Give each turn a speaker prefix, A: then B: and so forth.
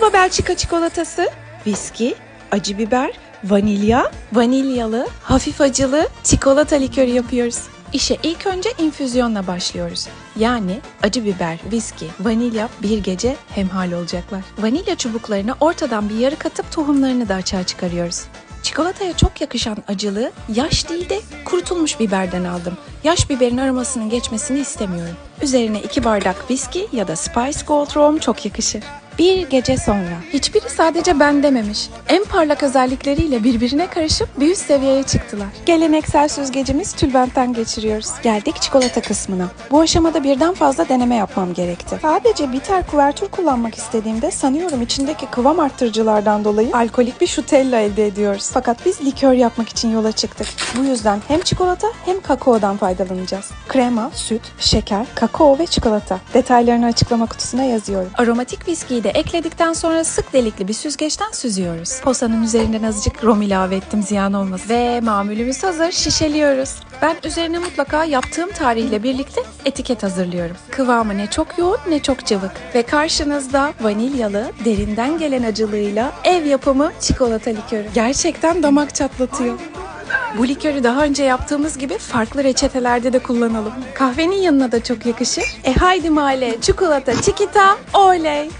A: Merhaba Belçika çikolatası. Viski, acı biber, vanilya, vanilyalı, hafif acılı çikolata likörü yapıyoruz. İşe ilk önce infüzyonla başlıyoruz. Yani acı biber, viski, vanilya bir gece hemhal olacaklar. Vanilya çubuklarını ortadan bir yarı katıp tohumlarını da açığa çıkarıyoruz. Çikolataya çok yakışan acılığı yaş değil de kurutulmuş biberden aldım. Yaş biberin aromasının geçmesini istemiyorum. Üzerine iki bardak viski ya da Spice Gold Rum çok yakışır. Bir gece sonra. Hiçbiri sadece ben dememiş. En parlak özellikleriyle birbirine karışıp bir üst seviyeye çıktılar. Geleneksel süzgecimiz tülbentten geçiriyoruz. Geldik çikolata kısmına. Bu aşamada birden fazla deneme yapmam gerekti. Sadece bitter kuvertür kullanmak istediğimde sanıyorum içindeki kıvam arttırıcılardan dolayı alkolik bir şutella elde ediyoruz. Fakat biz likör yapmak için yola çıktık. Bu yüzden hem çikolata hem kakaodan faydalanacağız. Krema, süt, şeker, kakao ve çikolata. Detaylarını açıklama kutusuna yazıyorum. Aromatik viskiyi de ekledikten sonra sık delikli bir süzgeçten süzüyoruz. Posanın üzerinden azıcık rom ilave ettim ziyan olmasın. Ve mamulümüz hazır şişeliyoruz. Ben üzerine mutlaka yaptığım tarihle birlikte etiket hazırlıyorum. Kıvamı ne çok yoğun ne çok cıvık. Ve karşınızda vanilyalı, derinden gelen acılığıyla ev yapımı çikolata likörü. Gerçekten damak çatlatıyor. Bu likörü daha önce yaptığımız gibi farklı reçetelerde de kullanalım. Kahvenin yanına da çok yakışır. E haydi mahalle, çikolata, çikita, oley!